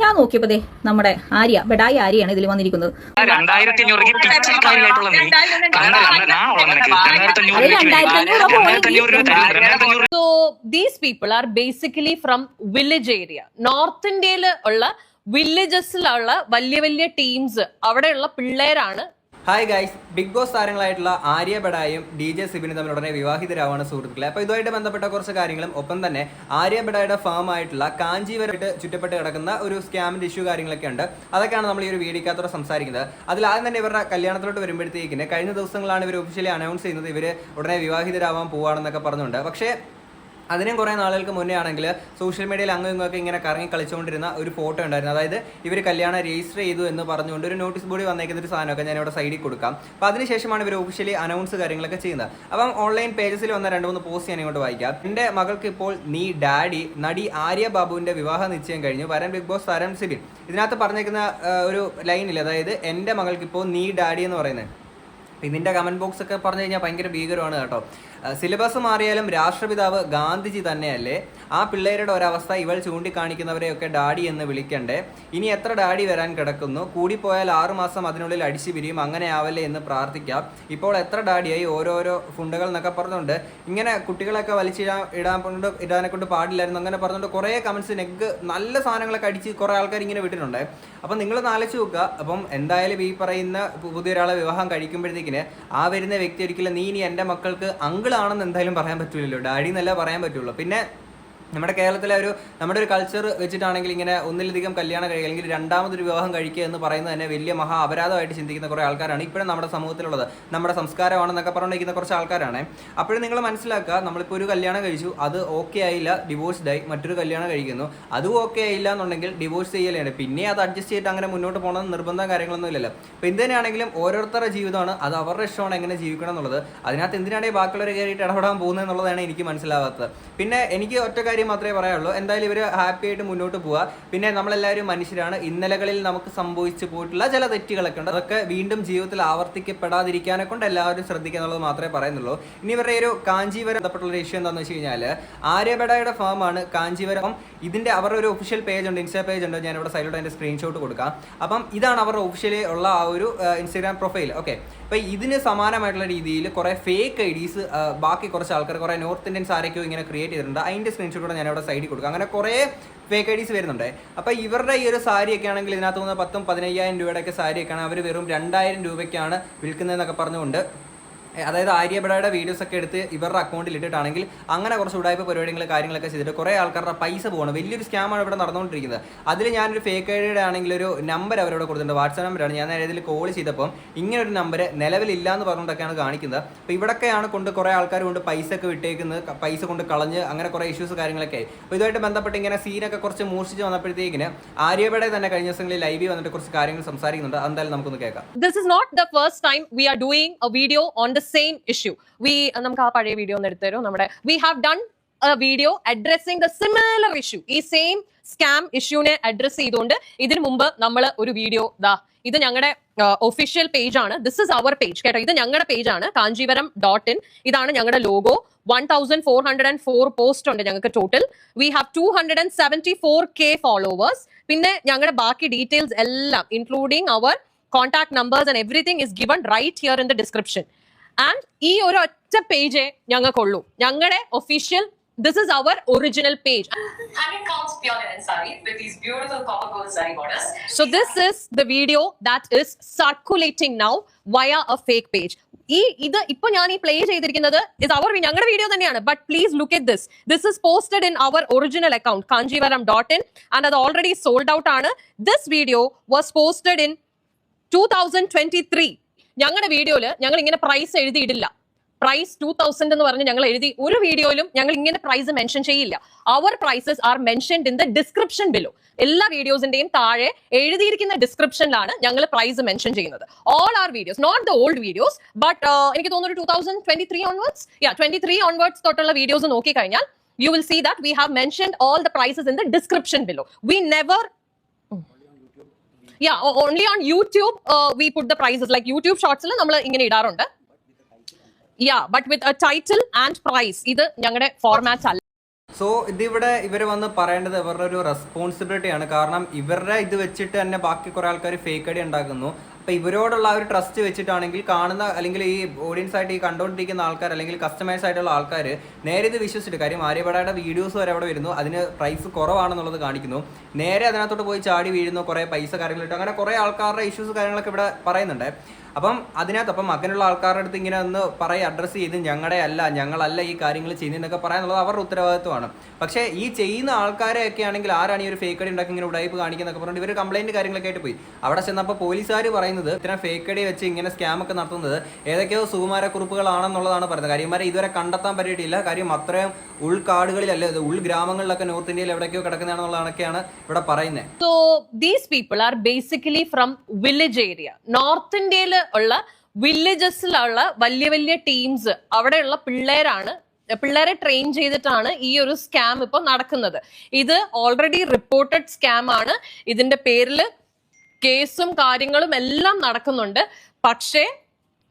ഞാൻ നോക്കിയപ്പോ ദേ നമ്മുടെ ആര്യ ബഡായി ആര്യയാണ് ഇതിൽ വന്നിരിക്കുന്നത്. രണ്ടായിരത്തി അഞ്ഞൂറ് രൂപയ്ക്ക് പിച്ചക്കാരിയായിട്ടുള്ള നീ കണ്ണ കണ്ണ ആ ഉള്ള നിനക്ക് രണ്ടായിരത്തി അഞ്ഞൂറ് അത് രൂപയ്ക്ക് രണ്ടായിരത്തി അഞ്ഞൂറ് പോയി. രണ്ടായിരത്തി അഞ്ഞൂറ് രൂപ തരും രണ്ടായിരത്തി അഞ്ഞൂറ് So these people are basically from village area. North India ഉള്ള വില്ലേജസിലുള്ള വലിയ വലിയ ടീംസ് അവിടെയുള്ള പിള്ളേരാണ് ഹായ് ഗൈസ് ബിഗ് ബോസ് താരങ്ങളായിട്ടുള്ള ആര്യ ബഡായും ഡി ജെ സിബിനും തമ്മിൽ ഉടനെ വിവാഹിതരാവാണ് സുഹൃത്തുക്കളെ. അപ്പോൾ ഇതുമായിട്ട് ബന്ധപ്പെട്ട കുറച്ച് കാര്യങ്ങളും ഒപ്പം തന്നെ ആര്യ ബഡായുടെ ഫാം ആയിട്ടുള്ള കാഞ്ചീവരമായിട്ട് ചുറ്റപ്പെട്ട് കിടക്കുന്ന ഒരു സ്കാമിന്റെ ഇഷ്യൂ കാര്യങ്ങളൊക്കെ ഉണ്ട്. അതൊക്കെയാണ് നമ്മൾ ഈ ഒരു വീഡിയോക്കകത്തോടെ സംസാരിക്കുന്നത്. അതിൽ ആദ്യം തന്നെ ഇവരുടെ കല്യാണത്തിലോട്ട് വരുമ്പോഴത്തേക്കിന് കഴിഞ്ഞ ദിവസങ്ങളാണ് ഇവർ ഒഫീഷ്യലി അനൗൺസ് ചെയ്യുന്നത് ഇവർ ഉടനെ വിവാഹിതരാവാൻ പോവാണെന്നൊക്കെ പറഞ്ഞുകൊണ്ട്. പക്ഷേ അതിനും കുറേ നാളുകൾക്ക് മുന്നേ ആണെങ്കിൽ സോഷ്യൽ മീഡിയയിൽ അങ്ങും ഇങ്ങൊക്കെ ഇങ്ങനെ കറങ്ങി കളിച്ചുകൊണ്ടിരുന്ന ഒരു ഫോട്ടോ ഉണ്ടായിരുന്നു. അതായത് ഇവർ കല്യാണം രജിസ്റ്റർ ചെയ്തു എന്ന് പറഞ്ഞുകൊണ്ട് ഒരു നോട്ടീസ് ബോർഡ് വന്നേക്കുന്ന ഒരു സാധനമൊക്കെ ഞാൻ ഇവിടെ സൈഡിൽ കൊടുക്കാം. അപ്പോൾ അതിനുശേഷമാണ് ഇവർ ഒഫീഷ്യലി അനൗൺസ് കാര്യങ്ങളൊക്കെ ചെയ്യുന്നത്. അപ്പം ഓൺലൈൻ പേജസിൽ വന്ന രണ്ട് മൂന്ന് പോസ്റ്റ് ഞാൻ ഇങ്ങോട്ട് വായിക്കാം. എന്റെ മകൾക്ക് ഇപ്പോൾ നീ ഡാഡി നടി ആര്യ ബാബുവിന്റെ വിവാഹ നിശ്ചയം കഴിഞ്ഞു. വരൻ ബിഗ് ബോസ് തരം സിബിൻ. ഇതിനകത്ത് പറഞ്ഞേക്കുന്ന ഒരു ലൈനിൽ അതായത് എന്റെ മകൾക്ക് ഇപ്പോൾ നീ ഡാഡി എന്ന് പറയുന്നത്. ഇതിന്റെ കമന്റ് ബോക്സ് ഒക്കെ പറഞ്ഞു കഴിഞ്ഞാൽ ഭയങ്കര ഭീകരമാണ് കേട്ടോ. സിലബസ് മാറിയാലും രാഷ്ട്രപിതാവ് ഗാന്ധിജി തന്നെയല്ലേ? ആ പിള്ളേരുടെ ഒരവസ്ഥ ഇവൾ ചൂണ്ടിക്കാണിക്കുന്നവരെയൊക്കെ ഡാഡി എന്ന് വിളിക്കണ്ടേ? ഇനി എത്ര ഡാഡി വരാൻ കിടക്കുന്നു? കൂടിപ്പോയാൽ ആറുമാസം അതിനുള്ളിൽ അടിച്ചു പിരിയും അങ്ങനെ ആവല്ലേ എന്ന് പ്രാർത്ഥിക്കാം. ഇപ്പോൾ എത്ര ഡാഡിയായി? ഓരോരോ ഫുണ്ടുകൾ എന്നൊക്കെ പറഞ്ഞുകൊണ്ട് ഇങ്ങനെ കുട്ടികളൊക്കെ വലിച്ചിടാൻ ഇടാൻ കൊണ്ട് ഇടാനെ കൊണ്ട് പാടില്ലായിരുന്നു അങ്ങനെ പറഞ്ഞുകൊണ്ട് കുറേ കമൻസ് നെഗ് നല്ല സാധനങ്ങളൊക്കെ അടിച്ച് കുറേ ആൾക്കാർ ഇങ്ങനെ വിട്ടിട്ടുണ്ട്. അപ്പം നിങ്ങൾ ആലോചിച്ച് നോക്കുക. അപ്പം എന്തായാലും ഈ പറയുന്ന പുതിയൊരാളെ വിവാഹം കഴിക്കുമ്പോഴത്തേക്കിന് ആ വരുന്ന വ്യക്തി ഒരിക്കലും നീ ഇനി എന്റെ മക്കൾക്ക് അങ്കിളാണെന്ന് എന്തായാലും പറയാൻ പറ്റൂലല്ലോ. ഡാഡി എന്നല്ല പറയാൻ പറ്റുള്ളൂ. പിന്നെ നമ്മുടെ കേരളത്തിലെ ഒരു നമ്മുടെ ഒരു കൾച്ചർ വെച്ചിട്ടാണെങ്കിൽ ഇങ്ങനെ ഒന്നിലധികം കല്യാണം കഴിക്കുക അല്ലെങ്കിൽ രണ്ടാമതൊരു വിവാഹം കഴിക്കുക എന്ന് പറയുന്നത് തന്നെ വലിയ മഹാ അപരാധമായിട്ട് ചിന്തിക്കുന്ന കുറേ ആൾക്കാരാണ് ഇപ്പോഴും നമ്മുടെ സമൂഹത്തിലുള്ളത്. നമ്മുടെ സംസ്കാരമാണെന്നൊക്കെ പറഞ്ഞിരിക്കുന്ന കുറച്ച് ആൾക്കാരാണ്. അപ്പോഴും നിങ്ങൾ മനസ്സിലാക്കുക നമ്മളിപ്പോൾ ഒരു കല്യാണം കഴിച്ചു അത് ഓക്കെ ആയില്ല ഡിവോഴ്സ്ഡ് ആയി മറ്റൊരു കല്യാണം കഴിക്കുന്നു. അതും ഓക്കെ ആയില്ല എന്നുണ്ടെങ്കിൽ ഡിവോഴ്സ് ചെയ്യലാണ്. പിന്നെ അത് അഡ്ജസ്റ്റ് ചെയ്തിട്ട് അങ്ങനെ മുന്നോട്ട് പോകണമെന്ന് നിർബന്ധം കാര്യങ്ങളൊന്നും ഇല്ലല്ലോ. അപ്പോൾ എന്തിനാണെങ്കിലും ഓരോരുത്തരുടെ ജീവിതമാണ് അത് അവരുടെ ഇഷ്ടമാണ് എങ്ങനെ ജീവിക്കണം എന്നുള്ളത്. അതിനകത്ത് എന്തിനാണെങ്കിൽ ബാക്കിയുള്ളവരെ കയറിയിട്ട് ഇടപെടാൻ പോകുന്നത് എന്നുള്ളതാണ് എനിക്ക് മനസ്സിലാവാത്തത്. പിന്നെ എനിക്ക് ഒറ്റ കാര്യം മാത്രമേ പറയാനുള്ളൂ. എന്തായാലും ഇവർ ഹാപ്പി ആയിട്ട് മുന്നോട്ട് പോവുക പിന്നെ നമ്മളെല്ലാവരും മനുഷ്യരാണ്. ഇന്നലകളിൽ നമുക്ക് സംഭവിച്ചു പോയിട്ടുള്ള ചില തെറ്റുകളൊക്കെ ഉണ്ട്. അതൊക്കെ വീണ്ടും ജീവിതത്തിൽ ആവർത്തിക്കപ്പെടാതിരിക്കാനെ കൊണ്ട് എല്ലാവരും ശ്രദ്ധിക്കുക എന്നുള്ളത് മാത്രമേ പറയുന്നുള്ളൂ. ഇനി ഇവരുടെ ഒരു കാഞ്ചീവരം ബന്ധപ്പെട്ടുള്ള ഇഷ്യൂ എന്താണെന്ന് വെച്ച് കഴിഞ്ഞാൽ ഫാം ആണ് കാഞ്ചീവരം ഇതിന്റെ അവരുടെ ഒരു ഒഫീഷ്യൽ പേജ് ഉണ്ട് ഇൻസ്റ്റാ പേജ് ഉണ്ട്. ഞാൻ ഇവിടെ സൈഡിലോട്ട് അതിന്റെ സ്ക്രീൻഷോട്ട് കൊടുക്കാം. അപ്പം ഇതാണ് അവരുടെ ഒഫീഷ്യലി ഉള്ള ആ ഒരു ഇൻസ്റ്റാഗ്രാം പ്രൊഫൈൽ ഓക്കെ അപ്പൊ ഇതിന് സമാനമായിട്ടുള്ള രീതിയിൽ കുറെ ഫേക്ക് ഐ ഡീസ് ബാക്കി കുറച്ച് ആൾക്കാർ കുറെ നോർത്ത് ഇന്ത്യൻസ് ആരൊക്കെയോ ഇങ്ങനെ ക്രിയേറ്റ് ചെയ്തിട്ടുണ്ട്. അതിന്റെ സ്ക്രീൻഷോട്ട് കൂടെ ഞാൻ ഇവിടെ സൈഡിൽ കൊടുക്കാം. അങ്ങനെ കുറേ ഫേക്ക് ഐ ഡീസ് വരുന്നുണ്ട്. അപ്പൊ ഇവരുടെ ഈ ഒരു സാരി ഒക്കെ ആണെങ്കിൽ ഇതിനകത്ത് നിന്ന് പത്തും പതിനയ്യായിരം രൂപയുടെ ഒക്കെ സാരി ഒക്കെയാണ് അവർ വെറും രണ്ടായിരം രൂപയ്ക്കാണ് വിൽക്കുന്നതെന്നൊക്കെ പറഞ്ഞുകൊണ്ട് അതായത് ആര്യബഡയുടെ വീഡിയോസ് ഒക്കെ എടുത്ത് ഇവരുടെ അക്കൗണ്ടിൽ ഇട്ടിട്ടാണെങ്കിൽ അങ്ങനെ കുറച്ച് ഉടായ്പ പരിപാടികൾ കാര്യങ്ങളൊക്കെ ചെയ്തിട്ട് കുറേ ആൾക്കാരുടെ പൈസ പോകണം. വലിയൊരു സ്കാമാണ് ഇവിടെ നടന്നുകൊണ്ടിരിക്കുന്നത്. അതിൽ ഞാനൊരു ഫേക്ക് ഐഡിയുടെ ആണെങ്കിൽ ഒരു നമ്പർ അവരോട് കൊടുത്തിട്ടുണ്ട്. വാട്സാപ്പ് നമ്പറാണ് ഞാൻ ഇതിൽ കോൾ ചെയ്തപ്പം ഇങ്ങനെ ഒരു നമ്പർ നിലവിലില്ല എന്ന് പറഞ്ഞുകൊണ്ടൊക്കെയാണ് കാണിക്കുന്നത്. അപ്പോൾ ഇവിടൊക്കെയാണ് കൊണ്ട് കുറേ ആൾക്കാർ കൊണ്ട് പൈസ ഒക്കെ വിട്ടേക്കുന്നത്. പൈസ കൊണ്ട് കളഞ്ഞ് അങ്ങനെ കുറേ ഇഷ്യൂസ് കാര്യങ്ങളൊക്കെ അപ്പോൾ ഇതുമായിട്ട് ബന്ധപ്പെട്ട് ഇങ്ങനെ സീനൊക്കെ കുറച്ച് മൂർച്ഛിച്ച് വന്നപ്പോഴത്തേക്കിന് ആര്യബടെ തന്നെ കഴിഞ്ഞ ദിവസങ്ങളിൽ ലൈവിൽ വന്നിട്ട് കുറച്ച് കാര്യങ്ങൾ സംസാരിക്കുന്നുണ്ട്. എന്തായാലും നമുക്കൊന്ന് കേൾക്കാം. This is not the first time we are doing a video on the same issue we നമുക്ക് ആ പഴയ വീഡിയോ ഒന്ന് എടുത്തു തരും നമ്മുടെ we have done video addressing the similar issue ഈ സെയിം സ്കാം ഇഷ്യൂനെ അഡ്രസ് ചെയ്തുകൊണ്ട് ഇതിനു മുമ്പ് നമ്മൾ ഒരു വീഡിയോ ദാ ഇത് ഞങ്ങളുടെ ഒഫീഷ്യൽ പേജ് ആണ്. ദിസ് ഇസ് അവർ പേജ് കേട്ടോ. ഇത് ഞങ്ങളുടെ പേജ് ആണ്. കാഞ്ചീപുരം ഡോട്ട് ഇൻ ഇതാണ് ഞങ്ങളുടെ logo one thousand four hundred and four post ഉണ്ട് ഞങ്ങൾക്ക് total we have two hundred and seventy four K followers പിന്നെ ഞങ്ങളുടെ ബാക്കി ഡീറ്റെയിൽസ് എല്ലാം including our contact numbers and everything is given right here in the description and ഈ ഒരു ഒറ്റ പേജേ ഞങ്ങൾക്കുള്ളൂ. ഞങ്ങളുടെ official this is our original page 100 counts pure and sari with these beautiful copper gold sari borders. So this is the video that is circulating now via a fake page. ഈ ഇത് ഇപ്പൊ ഞാൻ ഈ പ്ലേ ചെയ്തിരിക്കുന്നത് is our ഞങ്ങളുടെ video തന്നെയാണ്. But please look at this this is posted in our original account Kancheevaram dot in and അത് already sold out ആണ്. This video was posted in two thousand twenty three ഞങ്ങളുടെ വീഡിയോയിൽ ഞങ്ങൾ ഇങ്ങനെ price എഴുതിയിടില്ല price two thousand എന്ന് പറഞ്ഞ് ഞങ്ങൾ എഴുതി ഒരു വീഡിയോയിലും ഞങ്ങൾ ഇങ്ങനെ പ്രൈസ് മെൻഷൻ ചെയ്യില്ല. Our prices are mentioned in the description below എല്ലാ വീഡിയോസിന്റെയും താഴെ എഴുതിയിരിക്കുന്ന ഡിസ്ക്രിപ്ഷനിലാണ് ഞങ്ങൾ പ്രൈസ് മെൻഷൻ ചെയ്യുന്നത്. All our videos not the old videos but എനിക്ക് തോന്നുന്നു two thousand twenty three onwards ya twenty three onwards തൊട്ടുള്ള വീഡിയോസ് നോക്കിക്കഴിഞ്ഞാൽ you will see that we have mentioned all the prices in the description below we never ya only on YouTube we put the prices like YouTube ഷോർട്സിൽ നമ്മൾ ഇങ്ങനെ ഇടാറുണ്ട്. Ya but with title and price ഇത് ഞങ്ങളുടെ format അല്ല. So ഇതിവിടെ ഇവർ വന്ന് പറയേണ്ടത് ഇവരുടെ ഒരു റെസ്പോൺസിബിലിറ്റിയാണ് കാരണം ഇവരുടെ ഇത് വെച്ചിട്ട് തന്നെ ബാക്കി കുറേ ആൾക്കാർ ഫേക്ക് ഐഡി ഉണ്ടാക്കുന്നു. അപ്പോൾ ഇവരോടുള്ള ഒരു ട്രസ്റ്റ് വെച്ചിട്ടാണെങ്കിൽ കാണുന്ന അല്ലെങ്കിൽ ഈ ഓഡിയൻസ് ആയിട്ട് ഈ കണ്ടുകൊണ്ടിരിക്കുന്ന ആൾക്കാർ അല്ലെങ്കിൽ കസ്റ്റമേഴ്സ് ആയിട്ടുള്ള ആൾക്കാർ നേരെ ഇത് വിശ്വസിച്ചിട്ട് കാര്യം ആര്യപടയുടെ വീഡിയോസ് വരെ അവിടെ വരുന്നു. അതിന് പ്രൈസ് കുറവാണെന്നുള്ളത് കാണിക്കുന്നു. നേരെ അതിനകത്തോട്ട് പോയി ചാടി വീഴുന്നു. കുറേ പൈസ കാര്യങ്ങളിട്ട് അങ്ങനെ കുറേ ആൾക്കാരുടെ ഇഷ്യൂസ് കാര്യങ്ങളൊക്കെ ഇവിടെ പറയുന്നുണ്ട്. അപ്പം അതിനകത്ത് അപ്പം അങ്ങനെയുള്ള ആൾക്കാരുടെ അടുത്ത് ഇങ്ങനെ ഒന്ന് പറയും അഡ്രസ്സ് ചെയ്ത് ഞങ്ങളുടെ അല്ല ഞങ്ങളല്ല ഈ കാര്യങ്ങൾ ചെയ്യുന്നതെന്നൊക്കെ പറയാനുള്ളത് അവരുടെ ഉത്തരവാദിത്വമാണ്. പക്ഷേ ഈ ചെയ്യുന്ന ആൾക്കാരെയൊക്കെ ആണെങ്കിൽ ആരാണ് ഈ ഒരു ഫേക്ക് അടി ഉണ്ടാക്കി ഇങ്ങനെ ഉടായ്പ് കാണിക്കുന്നതൊക്കെ പറഞ്ഞിട്ട് ഇവർ കംപ്ലൈന്റ് കാര്യങ്ങളൊക്കെ ആയിട്ട് പോയി. അവിടെ ചെന്നപ്പോൾ പോലീസുകാർ പറയുന്നത് ഇത്തരം ഫേക്ക് അടി വെച്ച് ഇങ്ങനെ സ്കാം ഒക്കെ നടത്തുന്നത് ഏതൊക്കെയോ സുകുമാര കുറിപ്പുകളാണെന്നുള്ളതാണ് പറയുന്നത്. കാര്യം ഇവരെ ഇതുവരെ കണ്ടെത്താൻ പറ്റിയിട്ടില്ല. കാര്യം അത്രയും ഉൾക്കാടുകളിലല്ല ഉൾഗ്രാമങ്ങളിലൊക്കെ നോർത്ത് ഇന്ത്യയിൽ എവിടെയൊക്കെയോ കിടക്കുന്നതാണെന്നുള്ളതൊക്കെയാണ് ഇവിടെ പറയുന്നത്. So these people are basically from village area north India ഉള്ള വില്ലേജസിലുള്ള വലിയ വലിയ ടീംസ് അവിടെയുള്ള പിള്ളേരാണ് പിള്ളേരെ ട്രെയിൻ ചെയ്തിട്ടാണ് ഈ ഒരു സ്കാം ഇപ്പൊ നടക്കുന്നത്. ഇത് ഓൾറെഡി റിപ്പോർട്ടഡ് സ്കാം ആണ്. ഇതിന്റെ പേരിൽ കേസും കാര്യങ്ങളും എല്ലാം നടക്കുന്നുണ്ട്. പക്ഷേ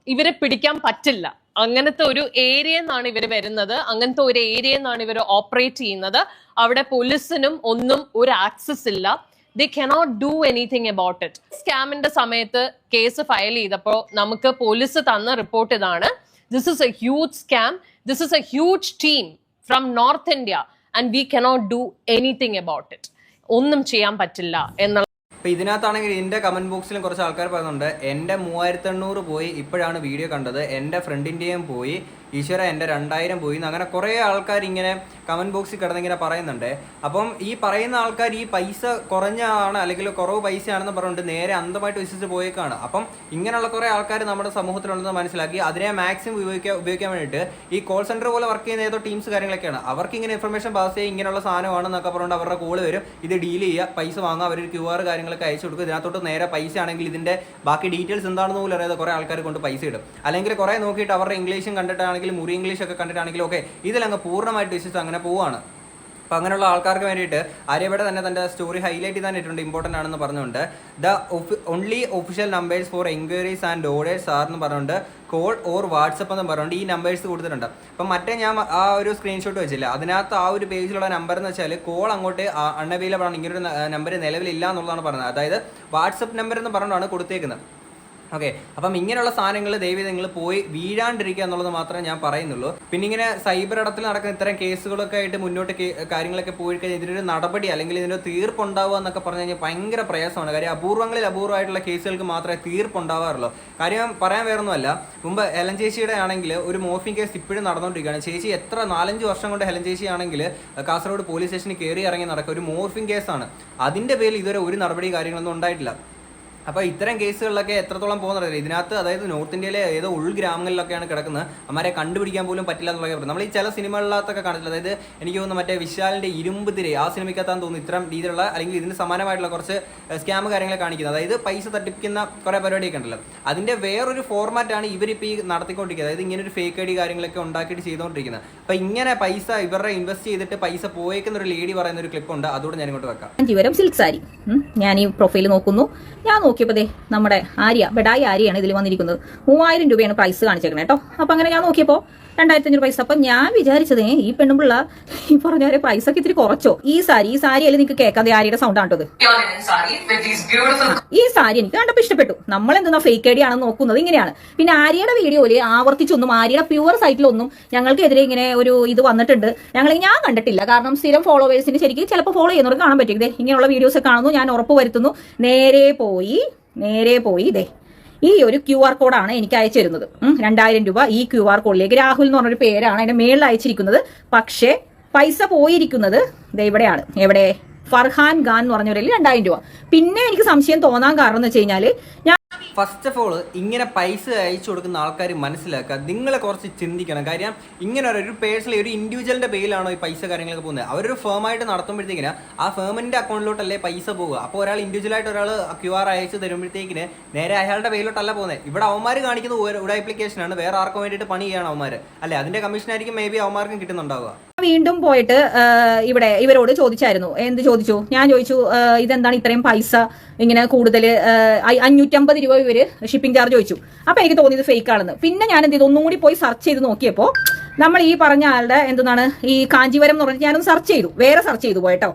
ഇവരെ പിടിക്കാൻ പറ്റില്ല. അങ്ങനത്തെ ഒരു ഏരിയ എന്നാണ് ഇവർ വരുന്നത്. അങ്ങനത്തെ ഒരു ഏരിയ എന്നാണ് ഇവർ ഓപ്പറേറ്റ് ചെയ്യുന്നത്. അവിടെ പോലീസിനും ഒന്നും ഒരു ആക്സസ് ഇല്ല. They cannot do anything about it സ്കാമിന്റെ സമയത്ത് കേസ് ഫയൽ ചെയ്തപ്പോൾ നമുക്ക് പോലീസ് തന്ന റിപ്പോർട്ട് ഇതാണ്. This is a huge scam this is a huge team from north India and we cannot do anything about it ഒന്നും ചെയ്യാൻ പറ്റില്ല എന്നുള്ള അപ്പൊ ഇതിനകത്താണെങ്കിൽ എന്റെ കമന്റ് ബോക്സിലും കുറച്ച് ആൾക്കാർ പറയുന്നുണ്ട് എന്റെ മൂവായിരത്തി എണ്ണൂറ് പോയി ഇപ്പോഴാണ് വീഡിയോ കണ്ടത്. എന്റെ ഫ്രണ്ടിന്റെയും പോയി ഈശ്വര എന്റെ രണ്ടായിരം പോയി അങ്ങനെ കുറേ ആൾക്കാർ ഇങ്ങനെ കമന്റ് ബോക്സിൽ കിടന്നിങ്ങനെ പറയുന്നുണ്ട്. അപ്പം ഈ പറയുന്ന ആൾക്കാർ ഈ പൈസ കുറഞ്ഞാണ് അല്ലെങ്കിൽ കുറവ് പൈസയാണെന്ന് പറഞ്ഞുകൊണ്ട് നേരെ അന്ധമായിട്ട് വിശ്വസിച്ച് പോയേക്കാണ്. അപ്പം ഇങ്ങനെയുള്ള കുറേ ആൾക്കാർ നമ്മുടെ സമൂഹത്തിലുണ്ടെന്ന് മനസ്സിലാക്കി അതിനെ മാക്സിമം ഉപയോഗിക്കാൻ ഉപയോഗിക്കാൻ വേണ്ടിയിട്ട് ഈ കോൾ സെന്റർ പോലെ വർക്ക് ചെയ്യുന്ന ഏതോ ടീംസ് കാര്യങ്ങളൊക്കെയാണ്. അവർക്ക് ഇങ്ങനെ ഇൻഫർമേഷൻ പാസ് ചെയ്യുക ഇങ്ങനെയുള്ള സാധനമാണെന്നൊക്കെ പറഞ്ഞുകൊണ്ട് അവരുടെ കോൾ വരും. ഇത് ഡീൽ ചെയ്യുക പൈസ വാങ്ങുക അവർ ക്യു ആർ കാര്യങ്ങളൊക്കെ അയച്ചു കൊടുക്കുക ഇതിനകത്തോട്ട് നേരെ പൈസ ആണെങ്കിൽ ഇതിന്റെ ബാക്കി ഡീറ്റെയിൽസ് എന്താണെന്ന് പോലും അറിയാതെ കുറേ ആൾക്കാർ കൊണ്ട് പൈസ ഇടും. അല്ലെങ്കിൽ കുറേ നോക്കിയിട്ട് അവരുടെ ഇംഗ്ലീഷും കണ്ടിട്ടാണെങ്കിലും മുറി ഇംഗ്ലീഷ് ഒക്കെ കണ്ടിട്ടാണെങ്കിലും ഓക്കെ ഇതിലങ്ങ് പൂർണമായിട്ട് വിശ്വസിച്ച് അങ്ങനെ പോവാണ്. അപ്പോൾ അങ്ങനെയുള്ള ആൾക്കാർക്ക് വേണ്ടിയിട്ട് ആര്യഭട തന്നെ തന്റെ സ്റ്റോറി ഹൈലൈറ്റ് ചെയ്താൻ ഇട്ടുണ്ട് ഇമ്പോർട്ടന്റ് ആണെന്ന് പറഞ്ഞുകൊണ്ട് the only official numbers for enquiries and orders are എന്ന് പറഞ്ഞുകൊണ്ട് കോൾ ഓർ വാട്സപ്പ് എന്ന് പറഞ്ഞുകൊണ്ട് ഈ നമ്പേഴ്സ് കൊടുത്തിട്ടുണ്ട്. അപ്പം മറ്റേ ഞാൻ ആ ഒരു സ്ക്രീൻഷോട്ട് വെച്ചില്ല. അതിനകത്ത് ആ ഒരു പേജിലുള്ള നമ്പർ എന്ന് വെച്ചാൽ കോൾ അങ്ങോട്ട് അൺഅവൈലബിൾ ആണ്. ഇങ്ങനൊരു നമ്പർ നിലവിലില്ല എന്നുള്ളതാണ് പറഞ്ഞത്. അതായത് വാട്സപ്പ് നമ്പർ എന്ന് പറഞ്ഞുകൊണ്ടാണ് കൊടുത്തേക്കുന്നത്. ഓക്കെ അപ്പം ഇങ്ങനെയുള്ള സാധനങ്ങൾ ദൈവം നിങ്ങൾ പോയി വീഴാണ്ടിരിക്കുക എന്നുള്ളത് മാത്രമേ ഞാൻ പറയുന്നുള്ളൂ. പിന്നെ ഇങ്ങനെ സൈബർ ഇടത്തിൽ നടക്കുന്ന ഇത്തരം കേസുകളൊക്കെ ആയിട്ട് മുന്നോട്ട് കാര്യങ്ങളൊക്കെ പോയി കഴിഞ്ഞാൽ ഇതിനൊരു നടപടി അല്ലെങ്കിൽ ഇതിനൊരു തീർപ്പുണ്ടാവുക എന്നൊക്കെ പറഞ്ഞു കഴിഞ്ഞാൽ ഭയങ്കര പ്രയാസമാണ്. കാര്യം അപൂർവങ്ങളിൽ അപൂർവമായിട്ടുള്ള കേസുകൾക്ക് മാത്രമേ തീർപ്പുണ്ടാവാറുള്ളൂ. കാര്യം പറയാൻ വേറൊന്നുമല്ല. മുമ്പ് ഹെലൻ ചേച്ചിയുടെ ആണെങ്കിൽ ഒരു മോഫിംഗ് കേസ് ഇപ്പോഴും നടന്നുകൊണ്ടിരിക്കുകയാണ് ചേച്ചി എത്ര നാലഞ്ച് വർഷം കൊണ്ട് ഹെലൻ ചേച്ചി ആണെങ്കിൽ കാസർഗോഡ് പോലീസ് സ്റ്റേഷനിൽ കയറി ഇറങ്ങി നടക്കുക ഒരു മോർഫിംഗ് കേസാണ്. അതിന്റെ പേരിൽ ഇതുവരെ ഒരു നടപടി കാര്യങ്ങളൊന്നും ഉണ്ടായിട്ടില്ല. അപ്പോൾ ഇത്തരം കേസുകളിലൊക്കെ എത്രത്തോളം പോകുന്നത് ഇതിനകത്ത് അതായത് നോർത്ത് ഇന്ത്യയിലെ ഏതോ ഉൾഗ്രാമങ്ങളിലൊക്കെയാണ് കിടക്കുന്നത്. അമ്മരെ കണ്ടുപിടിക്കാൻ പോലും പറ്റില്ല എന്നുള്ളതൊക്കെ പറയുന്നത് നമ്മൾ ഈ ചില സിനിമകളിലകത്തൊക്കെ കണ്ടിട്ടില്ല. അതായത് എനിക്ക് തോന്നുന്നു മറ്റേ വിശാലിന്റെ ഇരുമ്പ് തിരെ ആ സിനിമയ്ക്കകത്താന്ന് തോന്നുന്നു ഇത്തരം രീതിയിലുള്ള അല്ലെങ്കിൽ ഇതിന് സമാനമായിട്ടുള്ള കുറച്ച് സ്കാം കാര്യങ്ങൾ കാണിക്കുന്നത്. അതായത് പൈസ തട്ടിപ്പിക്കുന്ന കുറേ പരിപാടിയൊക്കെ ഉണ്ടല്ലോ. അതിന്റെ വേറൊരു ഫോർമാറ്റാണ് ഇവരിപ്പോൾ ഈ നടത്തിക്കൊണ്ടിരിക്കുന്നത്. അതായത് ഇങ്ങനെ ഒരു ഫേക്ക് ഐ ഡി കാര്യങ്ങളൊക്കെ ഉണ്ടാക്കിയിട്ട് ചെയ്തുകൊണ്ടിരിക്കുന്നത്. അപ്പോൾ ഇങ്ങനെ പൈസ ഇവരുടെ ഇൻവെസ്റ്റ് ചെയ്തിട്ട് പൈസ പോയേക്കുന്ന ഒരു ലേഡി പറയുന്ന ഒരു ക്ലിപ്പ് ഉണ്ട്. അതുകൂടെ ഞാൻ ഇങ്ങോട്ട് വെക്കാം. ഞാൻ ഈ പ്രൊഫൈൽ നോക്കുന്നു. ഞാൻ നോക്കിയപ്പോൾ ദേ നമ്മുടെ ആര്യ ബഡായി ആര്യയാണ് ഇതിൽ വന്നിരിക്കുന്നത്. മൂവായിരം രൂപയാണ് പ്രൈസ് കാണിച്ചേക്കണേ കേട്ടോ അപ്പം അങ്ങനെ ഞാൻ നോക്കിയപ്പോൾ രണ്ടായിരത്തി അഞ്ഞൂറ് പൈസ. അപ്പം ഞാൻ വിചാരിച്ചതേ ഈ പെണ്ണുമ്പിള്ള ഈ പറഞ്ഞ പൈസ ഒക്കെ ഇത്തിരി കുറച്ചോ? ഈ സാരി ഈ സാരി അല്ലെങ്കിൽ നിങ്ങൾക്ക് കേൾക്കാതെ ആര്യയുടെ സൗണ്ട് beautiful ഈ സാരി എനിക്ക് കണ്ടപ്പോൾ ഇഷ്ടപ്പെട്ടു. നമ്മൾ എന്തെന്നാ ഫേക്ക് ഐഡി ആണെന്ന് നോക്കുന്നത് ഇങ്ങനെയാണ്. പിന്നെ ആര്യയുടെ വീഡിയോയിൽ ആവർത്തിച്ചൊന്നും ആര്യയുടെ പ്യുവർ സൈറ്റിലൊന്നും ഞങ്ങൾക്കെതിരെ ഇങ്ങനെ ഒരു ഇത് വന്നിട്ടുണ്ട്. ഞങ്ങൾ ഞാൻ കണ്ടിട്ടില്ല. കാരണം സ്ഥിരം ഫോളോവേഴ്സിന് ശരിക്കും ചിലപ്പോൾ ഫോളോ ചെയ്യുന്നവർക്ക് കാണാൻ പറ്റും. ഇങ്ങനെയുള്ള വീഡിയോസ് കാണുന്നു ഞാൻ ഉറപ്പ് വരുത്തുന്നു. നേരെ പോയി നേരെ പോയി ഇതേ ഈ ഒരു ക്യു ആർ കോഡാണ് എനിക്ക് അയച്ചു തരുന്നത്. രണ്ടായിരം രൂപ ഈ ക്യു ആർ കോഡിലേക്ക് രാഹുൽ എന്ന് പറഞ്ഞൊരു പേരാണ് അതിന്റെ മേളിൽ അയച്ചിരിക്കുന്നത്. പക്ഷേ പൈസ പോയിരിക്കുന്നത് ദേ ഇവിടെയാണ്. എവിടെ? ഫർഹാൻ ഖാൻ എന്ന് പറഞ്ഞവരിൽ രണ്ടായിരം രൂപ. പിന്നെ എനിക്ക് സംശയം തോന്നാൻ കാരണം എന്ന് വെച്ച് കഴിഞ്ഞാൽ ഞാൻ ഫസ്റ്റ് ഓഫ് ഓൾ ഇങ്ങനെ പൈസ അയച്ചു കൊടുക്കുന്ന ആൾക്കാർ മനസ്സിലാക്കുക. നിങ്ങളെ കുറച്ച് ചിന്തിക്കണം. കാര്യം ഇങ്ങനെ ഒരു- പേഴ്സണലി ഒരു ഇൻഡിവിജ്വലിന്റെ പേരിലാണോ ഈ പൈസ കാര്യങ്ങളൊക്കെ പോകുന്നത്? അവരൊരു ഫേമായിട്ട് നടത്തുമ്പോഴത്തേക്കിന് ആ ഫേമിന്റെ അക്കൗണ്ടിലോട്ടല്ലേ പൈസ പോകുക. അപ്പോൾ ഒരാൾ ഇൻഡിവിജ്വൽ ആയിട്ട് ഒരാൾ ക്യു ആർ അയച്ചു തരുമ്പോഴത്തേക്കിന് നേരെ അയാളുടെ പേരിലോട്ടല്ല പോകുന്നത്. ഇവിടെ അവന്മാർ കാണിക്കുന്നത് ഒരു- ആപ്ലിക്കേഷനാണ് വേറെ ആർക്കും വേണ്ടിയിട്ട് പണി ചെയ്യണം അവന്മാർ അല്ലെ? അതിന്റെ കമ്മീഷനായിരിക്കും മേ ബി അവന്മാർക്കും കിട്ടുന്നുണ്ടാവുക. വീണ്ടും പോയിട്ട് ഇവിടെ ഇവരോട് ചോദിച്ചായിരുന്നു. എന്ത് ചോദിച്ചു? ഞാൻ ചോദിച്ചു ഇതെന്താണ് ഇത്രയും പൈസ? ഇങ്ങനെ കൂടുതൽ അഞ്ഞൂറ്റമ്പത് രൂപ ഇവർ ഷിപ്പിംഗ് ചാർജ് ചോദിച്ചു. അപ്പൊ എനിക്ക് തോന്നിയത് ഫേക്ക് ആണെന്ന്. പിന്നെ ഞാൻ എന്ത് ചെയ്തു? ഒന്നും കൂടി പോയി സെർച്ച് ചെയ്ത് നോക്കിയപ്പോൾ നമ്മൾ ഈ പറഞ്ഞ ആളുടെ എന്താണ് ഈ കാഞ്ചീപുരം എന്ന് പറഞ്ഞിട്ട് ഞാനൊന്ന് സെർച്ച് ചെയ്തു. വേറെ സെർച്ച് ചെയ്തു പോയിട്ടോ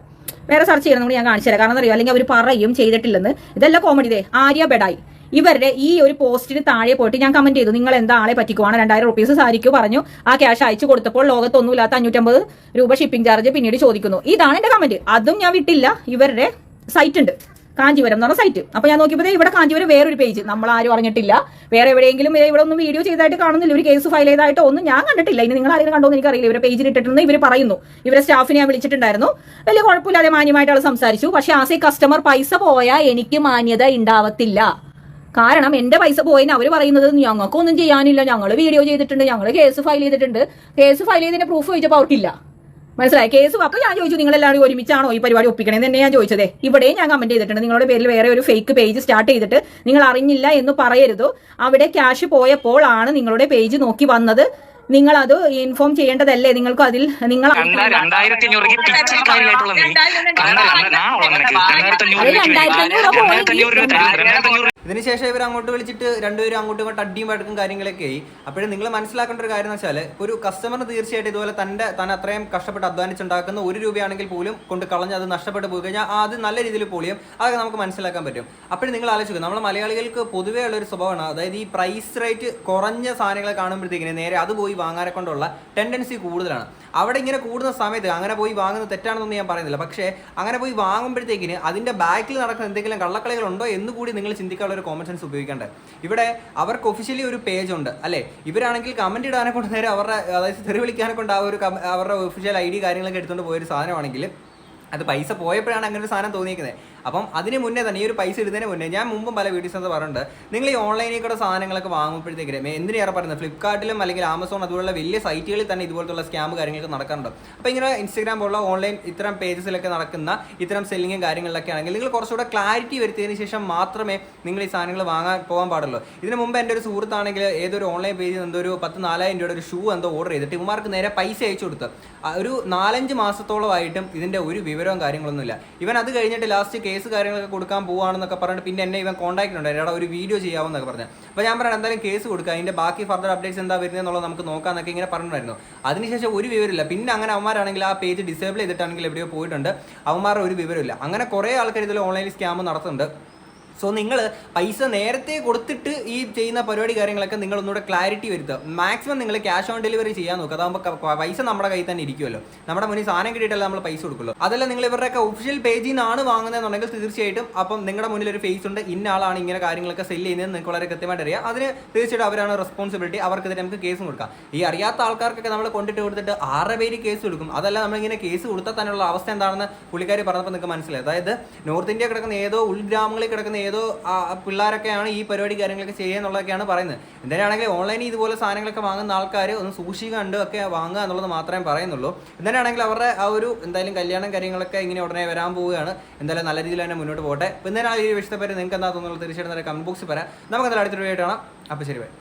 വേറെ സെർച്ച് ചെയ്യണം കൂടി ഞാൻ കാണിച്ചു തരാം. കാരണം അറിയോ? അല്ലെങ്കിൽ അവർ പറയും ചെയ്തിട്ടില്ലെന്ന്. ഇതെല്ലാം കോമഡി ദേ. ആര്യ ബെഡായി. ഇവരുടെ ഈ ഒരു പോസ്റ്റിന് താഴെ പോയിട്ട് ഞാൻ കമന്റ് ചെയ്തു. നിങ്ങൾ എന്താ ആളെ പറ്റിക്കുവാണ്? രണ്ടായിരം റുപ്പീസ് സാരിക്കു പറഞ്ഞു. ആ ക്യാഷ് അയച്ചു കൊടുത്തപ്പോൾ ലോകത്തൊന്നുമില്ലാത്ത അഞ്ഞൂറ്റമ്പത് രൂപ ഷിപ്പിംഗ് ചാർജ് പിന്നീട് ചോദിക്കുന്നു. ഇതാണ് എന്റെ കമന്റ് അതും ഞാൻ വിട്ടില്ല. ഇവരുടെ സൈറ്റ് ഉണ്ട്. കാഞ്ചീപുരം എന്ന് പറഞ്ഞ സൈറ്റ് അപ്പൊ ഞാൻ നോക്കിയപ്പോൾ ഇവിടെ കാഞ്ചീപുരം വേറൊരു പേജ് നമ്മൾ ആരും അറിഞ്ഞിട്ടില്ല. വേറെ എവിടെയെങ്കിലും ഇവിടെ ഒന്നും വീഡിയോ ചെയ്തായിട്ട് കാണുന്നില്ല. ഒരു കേസ് ഫയൽ ചെയ്തായിട്ടോ ഒന്നും ഞാൻ കണ്ടിട്ടില്ല. ഇനി നിങ്ങൾ ആരെങ്കിലും കണ്ടോ എന്ന് എനിക്കറിയില്ല. ഇവരെ പേജിൽ ഇട്ടിട്ടുണ്ട് ഇവർ പറയുന്നു. ഇവരെ സ്റ്റാഫിനെ ഞാൻ വിളിച്ചിട്ടുണ്ടായിരുന്നു. വലിയ കുഴപ്പമില്ലാതെ മാന്യമായിട്ട് ആൾ സംസാരിച്ചു. പക്ഷെ ആസ് എ കസ്റ്റമർ പൈസ പോയാൽ എനിക്ക് മാന്യത ഉണ്ടാവത്തില്ല. കാരണം എന്റെ പൈസ പോയതിന് അവർ പറയുന്നത് ഞങ്ങൾക്കൊന്നും ചെയ്യാനില്ല. ഞങ്ങൾ വീഡിയോ ചെയ്തിട്ടുണ്ട്. ഞങ്ങൾ കേസ് ഫയൽ ചെയ്തിട്ടുണ്ട്. കേസ് ഫയൽ ചെയ്തതിന്റെ പ്രൂഫ് ചോദിച്ചപ്പോൾ അവർക്കില്ല. മനസ്സിലായി? കേസ് അപ്പൊ ഞാൻ ചോദിച്ചു നിങ്ങൾ എല്ലാവരും ഒരുമിച്ചാണോ ഈ പരിപാടി ഒപ്പിക്കണേ? തന്നെ ഞാൻ ചോദിച്ചത്. ഇവിടെയും ഞാൻ കമന്റ് ചെയ്തിട്ടുണ്ട്. നിങ്ങളുടെ പേരിൽ വേറെ ഒരു ഫേക്ക് പേജ് സ്റ്റാർട്ട് ചെയ്തിട്ട് നിങ്ങൾ അറിഞ്ഞില്ല എന്ന് പറയരുത്. അവിടെ ക്യാഷ് പോയപ്പോൾ ആണ് നിങ്ങളുടെ പേജ് നോക്കി വന്നത്. നിങ്ങൾ അത് ഇൻഫോം ചെയ്യേണ്ടതല്ലേ? നിങ്ങൾക്ക് അതിൽ നിങ്ങൾ കണ്ട രണ്ടായിരത്തി അഞ്ഞൂറ് ഇതിനുശേഷം ഇവർ അങ്ങോട്ട് വിളിച്ചിട്ട് രണ്ടുപേരും അങ്ങോട്ടും ഇങ്ങോട്ട് അടിയും വഴക്കും കാര്യങ്ങളൊക്കെ ആയി. അപ്പോഴും നിങ്ങൾ മനസ്സിലാക്കേണ്ട ഒരു കാര്യം എന്ന് വെച്ചാൽ ഒരു കസ്റ്റമറിന് തീർച്ചയായിട്ടും ഇതുപോലെ തന്റെ താൻ അത്രയും കഷ്ടപ്പെട്ട് അധ്വാനിച്ചുണ്ടാക്കുന്ന ഒരു രൂപയാണെങ്കിൽ പോലും കൊണ്ട് കളഞ്ഞ് അത് നഷ്ടപ്പെട്ട് പോയി കഴിഞ്ഞാൽ അത് നല്ല രീതിയിൽ പൊളിയും. അതൊക്കെ നമുക്ക് മനസ്സിലാക്കാൻ പറ്റും. അപ്പോഴും നിങ്ങൾ ആലോചിക്കുക നമ്മൾ മലയാളികൾക്ക് പൊതുവേ ഉള്ള ഒരു സ്വഭാവമാണ്. അതായത് ഈ പ്രൈസ് റേറ്റ് കുറഞ്ഞ സാധനങ്ങളെ കാണുമ്പോഴത്തേക്കിന് നേരെ അത് പോയി വാങ്ങാനെ കൊണ്ടുള്ള ടെൻഡൻസി കൂടുതലാണ്. അവിടെ ഇങ്ങനെ കൂടുന്ന സമയത്ത് അങ്ങനെ പോയി വാങ്ങുന്നത് തെറ്റാണെന്നൊന്നും ഞാൻ പറയുന്നില്ല. പക്ഷേ അങ്ങനെ പോയി വാങ്ങുമ്പോഴത്തേക്കിന് അതിന്റെ ബാക്കിൽ നടക്കുന്ന എന്തെങ്കിലും കള്ളക്കളികൾ ഉണ്ടോ എന്ന് കൂടി നിങ്ങൾ ചിന്തിക്കാനുള്ള ഒരു കോമൺ സെൻസ് ഉപയോഗിക്കേണ്ടത് ഇവിടെ അവർക്ക് ഒഫീഷ്യലി ഒരു പേജ് ഉണ്ട് അല്ലേ? ഇവരാണെങ്കിൽ കമന്റ് ഇടാനെ കൊണ്ട് നേരെ അവരുടെ അതായത് തെറി വിളിക്കാനെ കൊണ്ട് ആ ഒരു അവരുടെ ഒഫീഷ്യൽ ഐ ഡി കാര്യങ്ങളൊക്കെ എടുത്തുകൊണ്ട് പോയൊരു സാധനമാണെങ്കിൽ അത് പൈസ പോയപ്പോഴാണ് അങ്ങനെ ഒരു സാധനം തോന്നിയിരിക്കുന്നത് അപ്പം അതിന് മുന്നേ തന്നെ ഈ ഒരു പൈസ ഇടുന്നതിന് മുന്നേ ഞാൻ മുമ്പും പല വീഡിയോസ് പറഞ്ഞിട്ടുണ്ട്. നിങ്ങൾ ഈ ഓൺലൈനിൽ കൂടെ സാധനങ്ങളൊക്കെ വാങ്ങുമ്പോഴത്തേക്കും എന്തിനേറെ പറയുന്നത്? ഫ്ലിപ്കാർട്ടിലും അല്ലെങ്കിൽ ആമസോൺ അതുപോലുള്ള വലിയ സൈറ്റുകളിൽ തന്നെ ഇതുപോലത്തുള്ള സ്കാം കാര്യങ്ങളൊക്കെ നടക്കാറുണ്ട്. അപ്പോൾ ഇങ്ങനെ ഇൻസ്റ്റാഗ്രാം പോലുള്ള ഓൺലൈൻ ഇത്തരം പേജസിലൊക്കെ നടക്കുന്ന ഇത്തരം സെല്ലിങ്ങും കാര്യങ്ങളിലൊക്കെ ആണെങ്കിൽ നിങ്ങൾ കുറച്ചുകൂടെ ക്ലാരിറ്റി വരുത്തിയതിന് ശേഷം മാത്രമേ നിങ്ങൾ ഈ സാധനങ്ങൾ വാങ്ങാൻ പോകാൻ പാടുള്ളൂ. ഇതിന് മുമ്പ് എന്റെ ഒരു സുഹൃത്താണെങ്കിൽ ഏതൊരു ഓൺലൈൻ പേജിൽ എന്തോ ഒരു പത്ത് നാലായിരം രൂപയുടെ ഒരു ഷൂ എന്തോ ഓർഡർ ചെയ്തിട്ട് ഇവന്മാർക്ക് നേരെ പൈസ അയച്ചു കൊടുത്ത്. ഒരു നാലഞ്ച് മാസത്തോളമായിട്ടും ഇതിന്റെ ഒരു വിവരവും കാര്യങ്ങളൊന്നുമില്ല. ഇവൻ അത് കഴിഞ്ഞിട്ട് ലാസ്റ്റ് കേസ് കാര്യങ്ങളൊക്കെ കൊടുക്കാൻ പോവാണെന്നൊക്കെ പറഞ്ഞിട്ട് പിന്നെ എന്നെ ഇവൻ കോൺടാക്ട് ഉണ്ടായിരുന്നു. എടാ ഒരു വീഡിയോ ചെയ്യാമെന്നൊക്കെ പറഞ്ഞു. അപ്പോൾ ഞാൻ പറഞ്ഞു എന്തായാലും കേസ് കൊടുക്കുക അതിന്റെ ബാക്കി ഫർദർ അപ്ഡേറ്റ്സ് എന്താ വരുന്നത് എന്നുള്ളത് നമുക്ക് നോക്കാമെന്നൊക്കെ ഇങ്ങനെ പറഞ്ഞിട്ടുണ്ടായിരുന്നു. അതിനുശേഷം ഒരു വിവരമില്ല. പിന്നെ അങ്ങനെ അവന്മാരാണെങ്കിൽ ആ പേജ് ഡിസേബിൾ ചെയ്തിട്ടാണെങ്കിൽ എവിടെയോ പോയിട്ടുണ്ട്. അവന്മാരുടെ ഒരു വിവരമില്ല. അങ്ങനെ കുറേ ആൾക്കാർ ഇതിൽ ഓൺലൈനിൽ സ്കാം നടത്തുന്നുണ്ട്. സോ നിങ്ങൾ പൈസ നേരത്തെ കൊടുത്തിട്ട് ഈ ചെയ്യുന്ന പരിപാടി കാര്യങ്ങളൊക്കെ നിങ്ങൾ ഒന്നുകൂടെ ക്ലാരിറ്റി വരുത്തുക. മാക്സിമം നിങ്ങൾ ക്യാഷ് ഓൺ ഡെലിവറി ചെയ്യാൻ നോക്കുക. അതാകുമ്പോൾ പൈസ നമ്മുടെ കയ്യിൽ തന്നെ ഇരിക്കുമല്ലോ നമ്മുടെ മുന്നിൽ സാധനം കിട്ടിയിട്ടല്ല നമ്മൾ പൈസ കൊടുക്കുള്ളൂ. അതല്ല നിങ്ങൾ ഇവരുടെയൊക്കെ ഒഫീഷ്യൽ പേജിൽ നിന്നാണ് വാങ്ങുന്നതെന്നുണ്ടെങ്കിൽ തീർച്ചയായിട്ടും അപ്പം നിങ്ങളുടെ മുന്നിൽ ഒരു ഫേസ് ഉണ്ട്. ഇന്ന ആളാണ് ഇങ്ങനെ കാര്യങ്ങളൊക്കെ സെല്ല് ചെയ്യുന്നത് നിങ്ങൾക്ക് വളരെ കൃത്യമായിട്ട് അറിയാം. അതിന് തീർച്ചയായിട്ടും അവരാണ് റെസ്പോൺസിബിലിറ്റി അവർക്കെതിരെ നമുക്ക് കേസും കൊടുക്കാം. ഈ അറിയാത്ത ആൾക്കാർക്കൊക്കെ നമ്മൾ കൊണ്ടിട്ട് കൊടുത്തിട്ട് ആറ് പേര് കേസ് കൊടുക്കും അതല്ല നമ്മളിങ്ങനെ കേസ് കൊടുത്താൽ തന്നെയുള്ള അവസ്ഥ എന്താണെന്ന് പുള്ളിക്കാർ പറഞ്ഞപ്പോൾ നിങ്ങൾക്ക് മനസ്സിലായി. അതായത് നോർത്ത് ഇന്ത്യ കിടക്കുന്ന ഏതോ ഉൾഗ്രാമങ്ങളിൽ കിടക്കുന്ന ഏതോ പിള്ളേരൊക്കെയാണ് ഈ പരിപാടി കാര്യങ്ങളൊക്കെ ചെയ്യുന്നുള്ളതൊക്കെയാണ് പറയുന്നത്. എന്തിനാണെങ്കിൽ ഓൺലൈനിൽ ഇതുപോലെ സാധനങ്ങളൊക്കെ വാങ്ങുന്ന ആൾക്കാർ ഒന്ന് സൂക്ഷിക്കുക കണ്ട് ഒക്കെ വാങ്ങുക എന്നുള്ളത് മാത്രമേ പറയുന്നുള്ളൂ. എന്തിനാണെങ്കിൽ അവരുടെ ആ ഒരു എന്തായാലും കല്യാണം കാര്യങ്ങളൊക്കെ ഇങ്ങനെ ഉടനെ വരാൻ പോവുകയാണ്. എന്തായാലും നല്ല രീതിയിൽ തന്നെ മുന്നോട്ട് പോട്ടെ എന്തായാലും ആ ഈ വിഷയത്തെ പറ്റി നിങ്ങൾക്ക് എന്താ തോന്നുന്നത്? തീർച്ചയായിട്ടും കമന്റ് ബോക്സിൽ പറയാം. നമുക്ക് എന്തായാലും അടുത്തൊരു വീഡിയോ കാണാം. അപ്പോൾ ശരി